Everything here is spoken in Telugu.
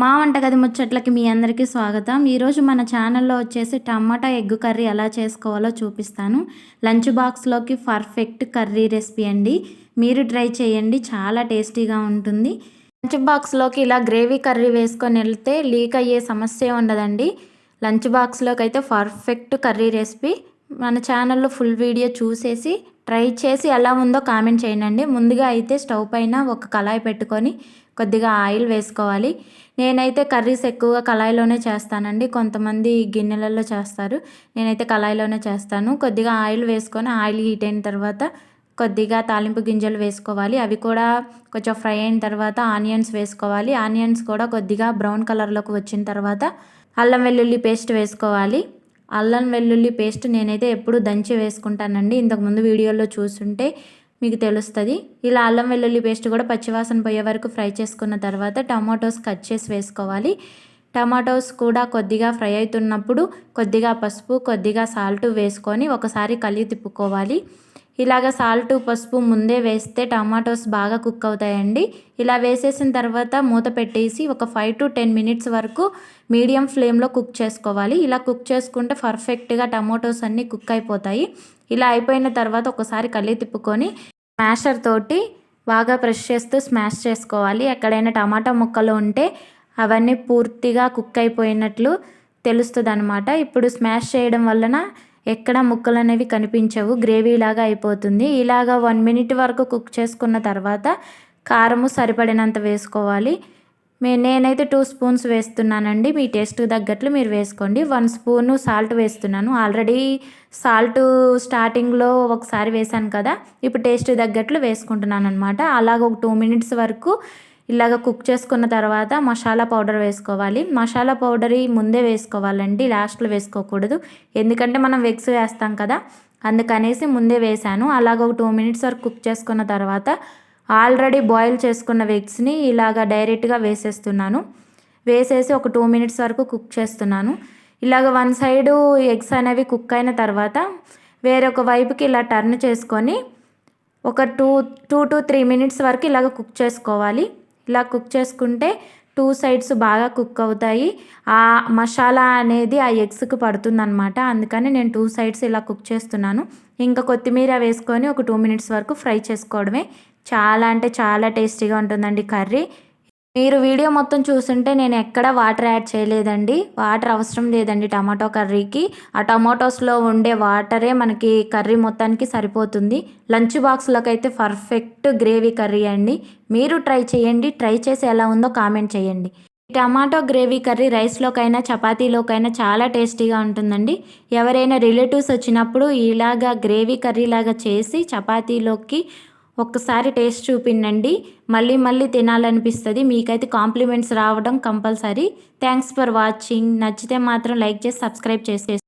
మా వంటగది ముచ్చట్లకి మీ అందరికీ స్వాగతం. ఈరోజు మన ఛానల్లో వచ్చేసి టమాటా ఎగ్ కర్రీ ఎలా చేసుకోవాలో చూపిస్తాను. లంచ్ బాక్స్లోకి పర్ఫెక్ట్ కర్రీ రెసిపీ అండి. మీరు ట్రై చేయండి చాలా టేస్టీగా ఉంటుంది. లంచ్ బాక్స్లోకి ఇలా గ్రేవీ కర్రీ వేసుకొని వెళ్తే లీక్ అయ్యే సమస్య ఉండదండి. లంచ్ బాక్స్లోకి అయితే పర్ఫెక్ట్ కర్రీ రెసిపీ. మన ఛానల్లో ఫుల్ వీడియో చూసేసి ట్రై చేసి ఎలా ఉందో కామెంట్ చేయండి. ముందుగా అయితే స్టవ్ పైన ఒక కళాయి పెట్టుకొని కొద్దిగా ఆయిల్ వేసుకోవాలి. నేనైతే కర్రీస్ ఎక్కువగా కళాయిలోనే చేస్తానండి. కొంతమంది గిన్నెలలో చేస్తారు. నేనైతే కళాయిలోనే చేస్తాను. కొద్దిగా ఆయిల్ వేసుకొని ఆయిల్ హీట్ అయిన తర్వాత కొద్దిగా తాలింపు గింజలు వేసుకోవాలి. అవి కూడా కొంచెం ఫ్రై అయిన తర్వాత ఆనియన్స్ వేసుకోవాలి. ఆనియన్స్ కూడా కొద్దిగా బ్రౌన్ కలర్లోకి వచ్చిన తర్వాత అల్లం వెల్లుల్లి పేస్ట్ వేసుకోవాలి. అల్లం వెల్లుల్లి పేస్ట్ నేనైతే ఎప్పుడు దంచి వేసుకుంటానండి. ఇంతకుముందు వీడియోలో చూస్తుంటే మీకు తెలుస్తుంది. ఇలా అల్లం వెల్లుల్లి పేస్ట్ కూడా పచ్చివాసన పోయే వరకు ఫ్రై చేసుకున్న తర్వాత టమాటోస్ కట్ చేసి వేసుకోవాలి. టమాటోస్ కూడా కొద్దిగా ఫ్రై అవుతున్నప్పుడు కొద్దిగా పసుపు కొద్దిగా సాల్ట్ వేసుకొని ఒకసారి కలిగి తిప్పుకోవాలి. ఇలాగ సాల్ట్ పసుపు ముందే వేస్తే టమాటోస్ బాగా కుక్ అవుతాయండి. ఇలా వేసేసిన తర్వాత మూత పెట్టేసి ఒక ఫైవ్ టు టెన్ మినిట్స్ వరకు మీడియం ఫ్లేమ్లో కుక్ చేసుకోవాలి. ఇలా కుక్ చేసుకుంటే పర్ఫెక్ట్గా టమాటోస్ అన్నీ కుక్ అయిపోతాయి. ఇలా అయిపోయిన తర్వాత ఒకసారి కళ్ళి తిప్పుకొని స్మాషర్ తోటి బాగా ప్రెష్ చేస్తూ స్మాష్ చేసుకోవాలి. ఎక్కడైనా టమాటా ముక్కలు ఉంటే అవన్నీ పూర్తిగా కుక్ అయిపోయినట్లు తెలుస్తుంది అనమాట ఇప్పుడు స్మాష్ చేయడం వలన ఎక్కడ ముక్కలు అనేవి కనిపించవు గ్రేవీ లాగా అయిపోతుంది. ఇలాగా వన్ మినిట్ వరకు కుక్ చేసుకున్న తర్వాత కారము సరిపడినంత వేసుకోవాలి. మే నేనైతే టూ స్పూన్స్ వేస్తున్నానండి. మీ టేస్ట్ తగ్గట్లు మీరు వేసుకోండి. వన్ స్పూను సాల్ట్ వేస్తున్నాను. ఆల్రెడీ సాల్ట్ స్టార్టింగ్లో ఒకసారి వేసాను కదా ఇప్పుడు టేస్ట్ తగ్గట్లు వేసుకుంటున్నాను అనమాట అలాగ ఒక టూ మినిట్స్ వరకు ఇలాగ కుక్ చేసుకున్న తర్వాత మసాలా పౌడర్ వేసుకోవాలి. మసాలా పౌడర్ ముందే వేసుకోవాలండి. లాస్ట్లో వేసుకోకూడదు. ఎందుకంటే మనం వెగ్స్ వేస్తాం కదా. అందుకనేసి ముందే వేసాను. అలాగ ఒక టూ మినిట్స్ వరకు కుక్ చేసుకున్న తర్వాత ఆల్రెడీ బాయిల్ చేసుకున్న వెగ్స్ని ఇలాగ డైరెక్ట్గా వేసేస్తున్నాను. వేసేసి ఒక టూ మినిట్స్ వరకు కుక్ చేస్తున్నాను. ఇలాగ వన్ సైడు ఎగ్స్ అనేవి కుక్ అయిన తర్వాత వేరొక వైపుకి ఇలా టర్న్ చేసుకొని ఒక two two to three minutes వరకు ఇలాగ కుక్ చేసుకోవాలి. ఇలా కుక్ చేసుకుంటే టూ సైడ్స్ బాగా కుక్ అవుతాయి. ఆ మసాలా అనేది ఆ ఎగ్స్కి పడుతుందనమాట అందుకని నేను టూ సైడ్స్ ఇలా కుక్ చేస్తున్నాను. ఇంకా కొత్తిమీర వేసుకొని ఒక టూ మినిట్స్ వరకు ఫ్రై చేసుకోవడమే. చాలా అంటే చాలా టేస్టీగా ఉంటుందండి కర్రీ. మీరు వీడియో మొత్తం చూస్తుంటే నేను ఎక్కడ వాటర్ యాడ్ చేయలేదండి. వాటర్ అవసరం లేదండి టమాటో కర్రీకి. ఆ టమాటోస్లో ఉండే వాటరే మనకి కర్రీ మొత్తానికి సరిపోతుంది. లంచ్ బాక్స్లోకి అయితే పర్ఫెక్ట్ గ్రేవీ కర్రీ అండి. మీరు ట్రై చేయండి. ట్రై చేసి ఎలా ఉందో కామెంట్ చేయండి. టమాటో గ్రేవీ కర్రీ రైస్లోకైనా చపాతీలోకైనా చాలా టేస్టీగా ఉంటుందండి. ఎవరైనా రిలేటివ్స్ వచ్చినప్పుడు ఇలాగా గ్రేవీ కర్రీ లాగా చేసి చపాతీలోకి ఒక్కసారి టేస్ట్ చూపిండండి మళ్ళీ మళ్ళీ తినాలనిపిస్తుంది. మీకైతే కాంప్లిమెంట్స్ రావడం కంపల్సరీ. థ్యాంక్స్ ఫర్ వాచింగ్ నచ్చితే మాత్రం లైక్ చేసి సబ్స్క్రైబ్ చేసేసి.